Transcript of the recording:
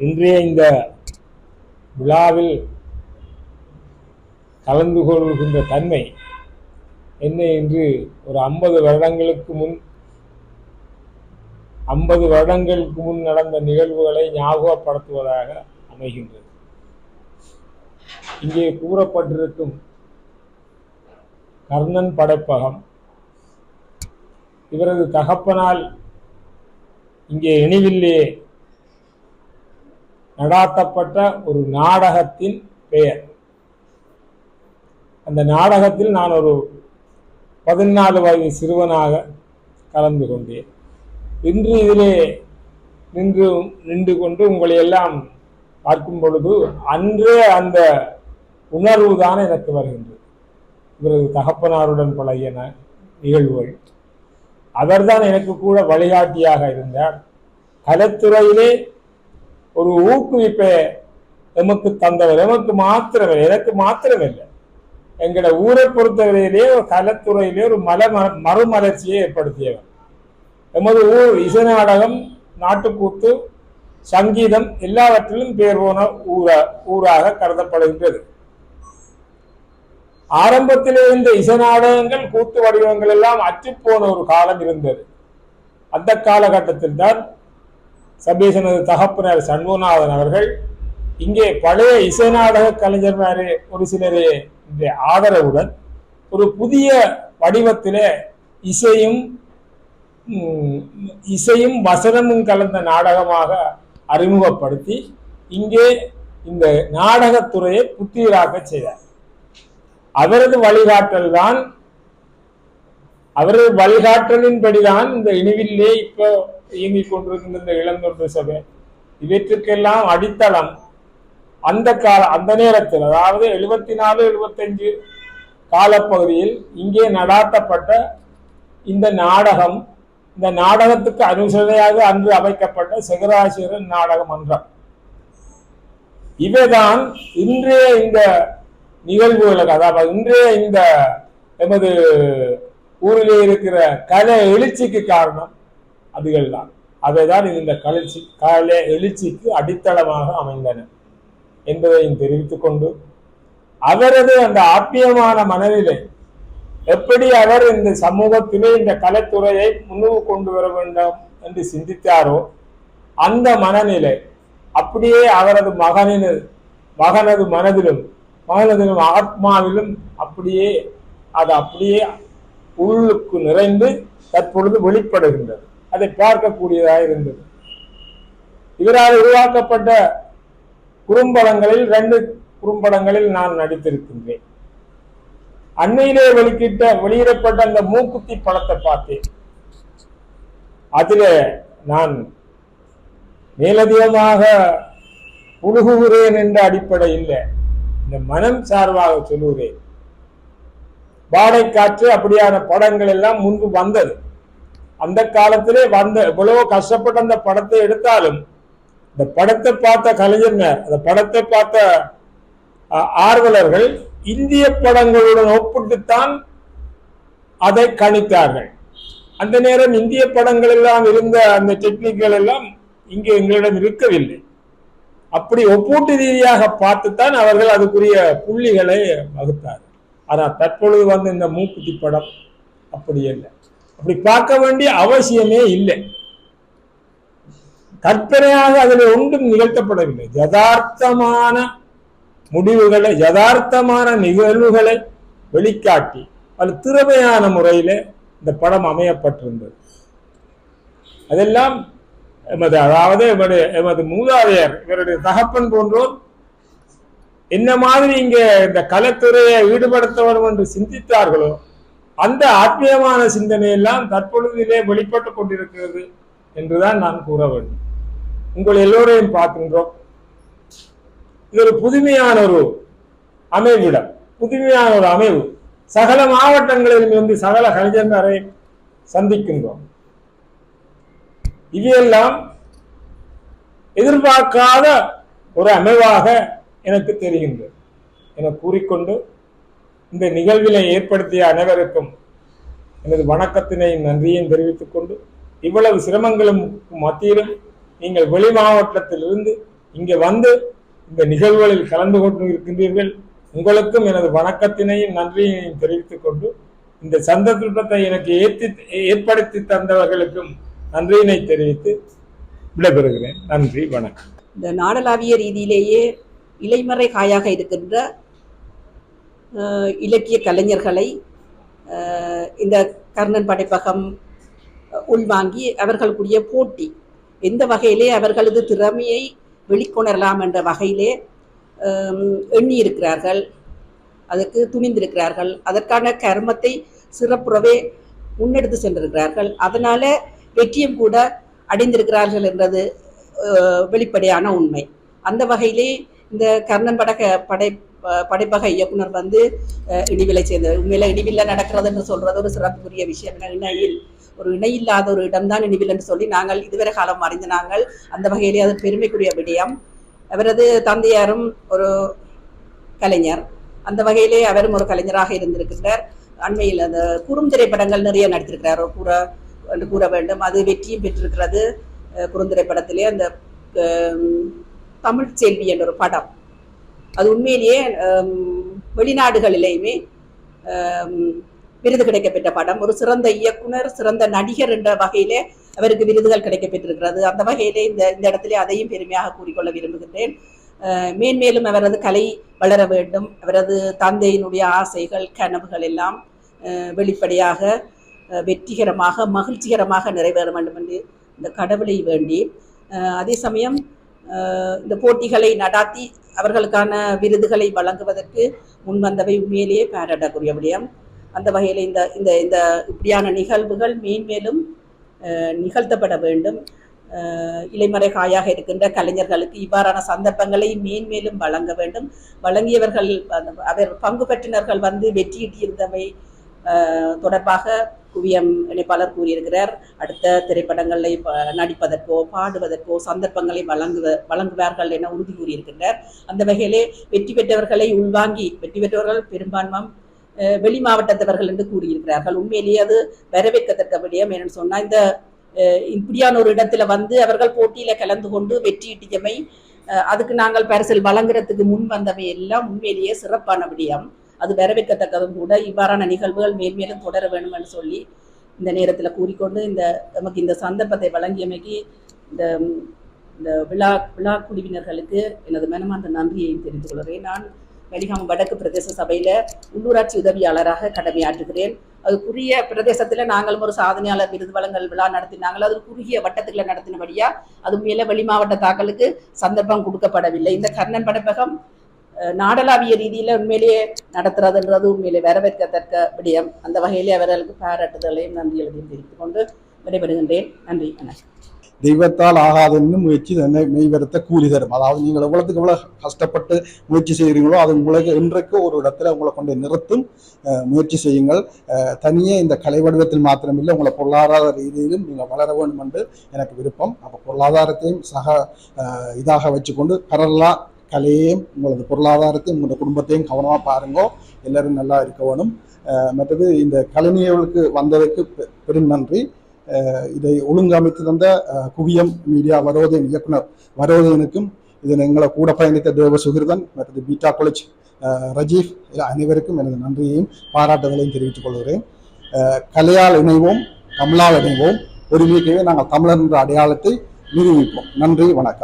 இன்றைய இந்த விழாவில் கலந்து கொள்கின்ற தன்மை என்ன என்று ஒரு ஐம்பது வருடங்களுக்கு முன் ஐம்பது வருடங்களுக்கு முன் நடந்த நிகழ்வுகளை ஞாபகப்படுத்துவதாக அமைகின்றது. இங்கே கூறப்பட்டிருக்கும் கர்ணன் படைப்பகம் இவரது தகப்பனால் இங்கே இணைவில்லே நடாத்தப்பட்ட ஒரு நாடகத்தின் பெயர். அந்த நாடகத்தில் நான் ஒரு பதினாலு வயது சிறுவனாக கலந்து கொண்டேன். இன்று இதிலே நின்று நின்று கொண்டு உங்களை எல்லாம் பார்க்கும் பொழுது அன்றே அந்த உணர்வு தான் எனக்கு வருகின்றது. இவரது தகப்பனாருடன் பழகிய நிகழ்வுகள். அவர்தான் எனக்கு கூட வழிகாட்டியாக இருந்தார். கலைத்துறையிலே ஒரு ஊக்குவிப்பை எமக்கு தந்தவர் எமக்கு மாத்திரமே எனக்கு மாத்திரமில்லை. எங்களோட ஊரை பொறுத்தவரையிலே ஒரு கலத்துறையிலேயே ஒரு மல ம- மறுமலர்ச்சியை ஏற்படுத்தியவர். எமது ஊர் இசை நாடகம் நாட்டுக்கூத்து சங்கீதம் எல்லாவற்றிலும் பேர் போன ஊரா ஊராக கருதப்படுகின்றது. ஆரம்பத்திலே இந்த இசை நாடகங்கள் கூத்து வடிவங்கள் எல்லாம் அற்றுப்போன ஒரு காலம் இருந்தது. அந்த காலகட்டத்தில் தான் சபீசனது தகப்பனர் சண்முகநாதன் அவர்கள் இங்கே பழைய இசை நாடக கலைஞர் ஒரு சிலரே ஆதரவுடன் ஒரு புதிய வடிவத்திலே இசையும் இசையும் வசனமும் கலந்த நாடகமாக அறிமுகப்படுத்தி இங்கே இந்த நாடகத்துறையை புத்துயிராக்க செய்தார். அவரது வழிகாட்டல் தான் அவரது வழிகாட்டலின்படிதான் இந்த இனிவில்லே இப்போ இயங்கிக் கொண்டிருக்கின்ற இந்த இளந்தொன்று சபை. இவற்றுக்கெல்லாம் அடித்தளம். அந்த கால அந்த நேரத்தில் அதாவது எழுபத்தி நாலு எழுபத்தஞ்சு காலப்பகுதியில் இங்கே நடாத்தப்பட்ட இந்த நாடகம் இந்த நாடகத்துக்கு அனுசரணையாக அன்று அமைக்கப்பட்ட செகராசிரியர் நாடக மன்றம். இவைதான் இன்றைய இந்த நிகழ்வுகளுக்கு அதாவது இன்றைய இந்த எமது ஊரிலே இருக்கிற கலை எழுச்சிக்கு காரணம். அதுகள் தான் அவைதான் இந்த கலர்ச்சி கலை எழுச்சிக்கு அடித்தளமாக அமைந்தன என்பதையும் தெரிவித்துக் கொண்டு அவரது அந்த ஆப்பியமான மனநிலை எப்படி அவர் இந்த சமூகத்திலே இந்த கலைத்துறையை முன்னுக்கு கொண்டு வர வேண்டும் என்று சிந்தித்தாரோ அந்த மனநிலை அப்படியே அவரது மகனின் மகனது மனதிலும் மகனது ஆத்மாவிலும் அப்படியே அது அப்படியே உள்ளுக்கு நிறைந்து தற்பொழுது வெளிப்படுகின்றது. அதை பார்க்கக்கூடியதாக இருந்தது. இவரால் உருவாக்கப்பட்ட குறும்படங்களில் ரெண்டு குறும்படங்களில் நான் நடித்திருக்கின்றேன். அன்னையிலே வெளிக்கிட்ட வெளியிடப்பட்ட அந்த மூக்குத்தி படத்தை பார்த்தேன். அதில நான் மேலதிகமாக புழுகுகிறேன் என்ற அடிப்படை இல்லை. இந்த மனம் சார்பாக சொல்லுகிறேன். வாடை காற்று அப்படியான படங்கள் எல்லாம் முன்பு வந்தது. அந்த காலத்திலே வந்த எவ்வளவு கஷ்டப்பட்டு அந்த படத்தை எடுத்தாலும் இந்த படத்தை பார்த்த கலைஞர் அந்த படத்தை பார்த்த ஆர்வலர்கள் இந்திய படங்களுடன் ஒப்பிட்டுத்தான் அதை கணித்தார்கள். அந்த நேரம் இந்திய படங்கள் எல்லாம் இருந்த அந்த டெக்னிக்கள் எல்லாம் இங்கே எங்களிடம் இருக்கவில்லை. அப்படி ஒப்பூட்டு ரீதியாக பார்த்துத்தான் அவர்கள் அதுக்குரிய புள்ளிகளை வகுத்தார்கள். ஆனால் தற்பொழுது வந்து இந்த மூக்குத்தி படம் அப்படி இல்லை. அப்படி பார்க்க வேண்டிய அவசியமே இல்லை. கற்பனையாக அதில் ஒன்றும் நிகழ்த்தப்படவில்லை. யதார்த்தமான முடிவுகளை யதார்த்தமான நிகழ்வுகளை வெளிக்காட்டி அது திறமையான முறையில இந்த படம் அமையப்பட்டிருந்தது. அதெல்லாம் எமது அதாவது எமது எமது மூதாதையர் இவருடைய தகப்பன் போன்றோர் என்ன மாதிரி இங்கே இந்த கலைத்துறையை ஈடுபடுத்த வேண்டும் என்று சிந்தித்தார்களோ அந்த ஆத்மீயமான சிந்தனையெல்லாம் தற்பொழுதிலே வெளிப்பட்டு கொண்டிருக்கிறது என்றுதான் நான் கூற வேண்டும். உங்கள் எல்லோரையும் பார்க்கின்றோம். இது ஒரு புதுமையான ஒரு அமைவிடம் புதுமையான ஒரு அமைவு. சகல மாவட்டங்களிலும் இருந்து சகல கலைஞரை சந்திக்கின்றோம். இவையெல்லாம் எதிர்பார்க்காத ஒரு அமைவாக எனக்கு தெரிகின்றது. என கூறிக்கொண்டு இந்த நிகழ்வினை ஏற்படுத்திய அனைவருக்கும் எனது வணக்கத்தினையும் நன்றியையும் தெரிவித்துக் கொண்டு இவ்வளவு சிரமங்களும் மத்தியிலும் நீங்கள் வெளி மாவட்டத்திலிருந்து இங்கே வந்து இந்த நிகழ்வுகளில் கலந்து கொண்டு இருக்கின்றீர்கள். உங்களுக்கும் எனது வணக்கத்தினையும் நன்றியையும் தெரிவித்துக் கொண்டு இந்த சந்தர்ப்பத்தை எனக்கு ஏற்றி ஏற்படுத்தி தந்தவர்களுக்கும் நன்றியினை தெரிவித்து விடைபெறுகிறேன். நன்றி வணக்கம். இந்த நாடளாவிய ரீதியிலேயே இலைமறை காயாக இருக்கின்ற இலக்கிய கலைஞர்களை இந்த கர்ணன் படைப்பகம் உள்வாங்கி அவர்களுக்குரிய போட்டி. எந்த வகையிலே அவர்களது திறமையை வெளிக்கொணரலாம் என்ற வகையிலே எண்ணியிருக்கிறார்கள். அதற்கு துணிந்திருக்கிறார்கள். அதற்கான கர்மத்தை சிறப்புறவே முன்னெடுத்து சென்றிருக்கிறார்கள். அதனால வெற்றியும் கூட அடைந்திருக்கிறார்கள் என்றது வெளிப்படையான உண்மை. அந்த வகையிலே இந்த கர்ணன் படக படை படைப்பக இயக்குனர் வந்து இடிவிலை சேர்ந்தவர் உண்மையில இடிவில்ல நடக்கிறது என்று சொல்றது ஒரு சிறப்புக்குரிய விஷயம். இணையில் ஒரு இணையில்லாத ஒரு இடம்தான் இடிவில் என்று சொல்லி நாங்கள் இதுவரை காலம் அறிந்த நாங்கள் அந்த வகையிலே அது பெருமைக்குரிய விடயம். அவரது தந்தையாரும் ஒரு கலைஞர். அந்த வகையிலே அவரும் ஒரு கலைஞராக இருந்திருக்கின்றார். அண்மையில் அந்த குறுந்திரைப்படங்கள் நிறைய நடித்திருக்கிறார். கூற என்று கூற வேண்டும். அது வெற்றியும் பெற்றிருக்கிறது. குறுந்திரைப்படத்திலே அந்த தமிழ் செல்வி என்ற ஒரு படம். அது உண்மையிலேயே வெளிநாடுகளிலேயுமே விருது கிடைக்கப்பெற்ற படம். ஒரு சிறந்த இயக்குனர் சிறந்த நடிகர் என்ற வகையிலே அவருக்கு விருதுகள் கிடைக்கப்பெற்றிருக்கிறது. அந்த வகையிலே இந்த இந்த இடத்திலே அதையும் பெருமையாக கூறிக்கொள்ள விரும்புகின்றேன். மேன்மேலும் அவரது கலை வளர வேண்டும். அவரது தந்தையினுடைய ஆசைகள் கனவுகள் எல்லாம் வெளிப்படையாக வெற்றிகரமாக மகிழ்ச்சிகரமாக நிறைவேற வேண்டும் என்று இந்த கடவுளை வேண்டி. அதே சமயம் இந்த போட்டிகளை நடாத்தி அவர்களுக்கான விருதுகளை வழங்குவதற்கு முன்வந்தவை உண்மையிலேயே பாராட்டக்கூடிய விடயம் அந்த வகையில் இந்த இந்த இந்த இப்படியான நிகழ்வுகள் மேன்மேலும் நிகழ்த்தப்பட வேண்டும். இலைமறை காயாக இருக்கின்ற கலைஞர்களுக்கு இவ்வாறான சந்தர்ப்பங்களை மேன்மேலும் வழங்க வேண்டும். வழங்கியவர்கள் அவர் பங்கு பெற்றினர்கள் வந்து வெற்றியிட்டிருந்தவை தொடர்பாக குவியம் இணைப்பாளர் கூறியிருக்கிறார். அடுத்த திரைப்படங்களை நடிப்பதற்கோ பாடுவதற்கோ சந்தர்ப்பங்களை வழங்குவ வழங்குவார்கள் என உறுதி கூறியிருக்கின்றார். அந்த வகையிலே வெற்றி பெற்றவர்களை உள்வாங்கி வெற்றி பெற்றவர்கள் பெரும்பான்மம் வெளி மாவட்டத்தவர்கள் என்று கூறியிருக்கிறார்கள். உண்மையிலேயே அது வரவேற்கத்தக்க விடயம் என்னன்னு சொன்னா இந்த இப்படியான ஒரு இடத்துல வந்து அவர்கள் போட்டியில கலந்து கொண்டு வெற்றியிட்டியமை அதுக்கு நாங்கள் பரிசில் வழங்குறதுக்கு முன் வந்தவை எல்லாம் உண்மையிலேயே சிறப்பான விடயம். அது வரவேற்கத்தக்கதும் கூட இவ்வாறான நிகழ்வுகள் மேன்மேலும் தொடர வேண்டும் என்று சொல்லி இந்த நேரத்தில் கூறிக்கொண்டு இந்த நமக்கு இந்த சந்தர்ப்பத்தை வழங்கியமைக்கு இந்த இந்த விழா விழா குழுவினர்களுக்கு எனது மனமார்ந்த நன்றியையும் தெரிந்து கொள்கிறேன். நான் வெலிகாமம் வடக்கு பிரதேச சபையில உள்ளூராட்சி உதவியாளராக கடமையாற்றுகிறேன். அது குறுகிய பிரதேசத்துல நாங்களும் ஒரு சாதனையாளர் விருது வழங்கல் விழா நடத்தினாங்களோ அது குறுகிய வட்டத்துக்குள்ள நடத்தினபடியா அது மேல வெளி மாவட்ட தாக்கலுக்கு சந்தர்ப்பம் கொடுக்கப்படவில்லை. இந்த கர்ணன் படைப்பகம் நாடளாவிய ரீதியில உண்மையிலேயே நடத்துறதுன்றது உண்மையிலே வரவேற்கத்தக்க விடயம் அந்த வகையிலே அவர்களுக்கு பாராட்டுதலையும் நன்றிகளையும் தெரிவித்துக் கொண்டு விடைபெறுகின்றேன். நன்றி வணக்கம். தெய்வத்தால் ஆகாதுன்னு முயற்சி தன்னை மெய்வருத்த கூலி தரும் அதாவது நீங்கள் எவ்வளவுக்கு எவ்வளவு கஷ்டப்பட்டு முயற்சி செய்கிறீங்களோ அது உங்களுக்கு இன்றைக்கு ஒரு இடத்துல உங்களை கொண்டு நிறுத்தும். முயற்சி செய்யுங்கள். தனியே இந்த கலை வடிவத்தில் மாத்திரமில்லை உங்களை பொருளாதார ரீதியிலும் நீங்கள் வளர வேண்டும் என்று எனக்கு விருப்பம். அப்போ பொருளாதாரத்தையும் சக இதாக வச்சுக்கொண்டு பரலாக கலையையும் உங்களது பொருளாதாரத்தையும் உங்களோட குடும்பத்தையும் கவனமாக பாருங்கோ. எல்லோரும் நல்லா இருக்க வேணும். மற்றது இந்த கலைஞர்களுக்கு வந்ததுக்கு பெ- பெரும் நன்றி. இதை ஒழுங்கமைத்து தந்த குவியம் மீடியா வரோதன் இயக்குனர் வரோதனுக்கும் இதில் எங்களை கூட பயணித்த தேவ சுகிருதன் மற்றது பீட்டா காலேஜ் ரஜீஃப் ரஜீவ் அனைவருக்கும் எனது நன்றியையும் பாராட்டுதலையும் தெரிவித்துக் கொள்கிறேன். கலையால் இணைவோம் தமிழால் இணைவோம். ஒருமிக்கவே நாங்கள் தமிழர் என்ற அடையாளத்தை நிரூபிப்போம். நன்றி வணக்கம்.